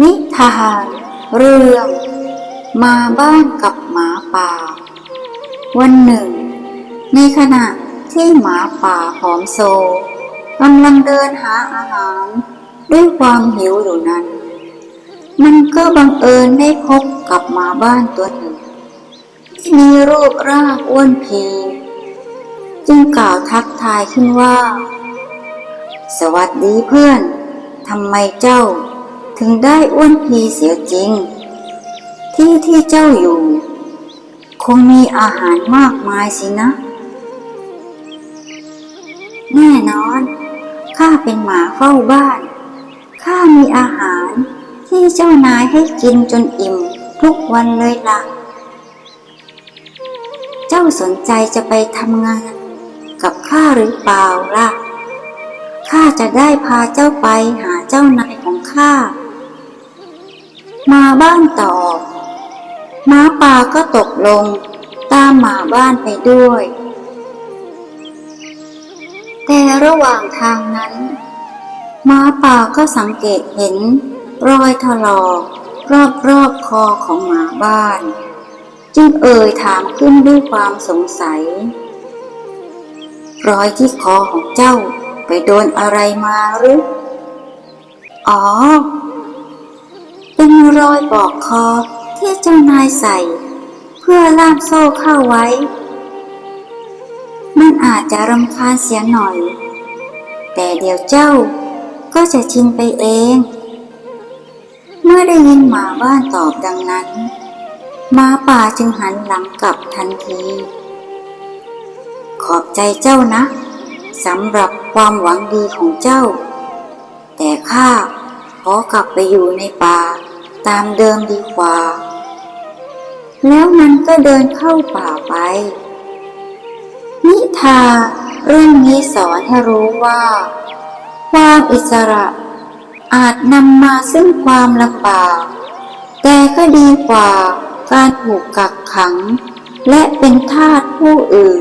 นิทานเรื่องมาบ้านกับหมาป่า วันหนึ่ง ในขณะที่หมาป่าผอมโซกำลังเดินหาอาหาร ด้วยความหิวอยู่นั้น มันก็บังเอิญได้พบกับหมาบ้านตัวหนึ่ง ที่มีรูปร่างอ้วนเพีจึงกล่าวทักทายขึ้นว่า สวัสดีเพื่อนทำไมเจ้า ถึงได้อ้วนพีเสียจริง ที่ที่เจ้าอยู่ คงมีอาหารมากมายสินะ แน่นอน ข้าเป็นหมาเฝ้าบ้าน ข้ามีอาหารที่เจ้านายให้กินจนอิ่มทุกวันเลยล่ะ เจ้าสนใจจะไปทำงาน กับข้าหรือเปล่าล่ะ ข้าจะได้พาเจ้าไปหาเจ้านายของข้า มาบ้านตอบหม้าป่าก็ตกลง ตามหมาบ้านไปด้วย แต่ระหว่างทางนั้นหม้าป่าก็สังเกตเห็น รอยถลอกรอบๆคอของหมาบ้าน จึงเอ่ยถามขึ้นด้วยความสงสัย รอยที่คอของเจ้าไปโดนอะไรมาหรือ อ๋อ เป็นรอยบอกคอที่เจ้านายใส่ เพื่อล่ามโซ่เข้าไว้ มันอาจจะรำคาญเสียหน่อย แต่เดี๋ยวเจ้าก็จะชินไปเอง เมื่อได้ยินหมาบ้านตอบดังนั้นหมาป่าจึงหันหลังกลับทันที ขอบใจเจ้านะสำหรับความหวังดีของเจ้า แต่ข้าขอกลับไปอยู่ในป่า ตามเดิมดีกว่า แล้วมันก็เดินเข้าป่าไป นิทาเรื่องนี้สอนให้รู้ว่า ความอิสระอาจนำมาซึ่งความลำบาก แต่ก็ดีกว่าการถูกกักขัง และเป็นทาสผู้อื่น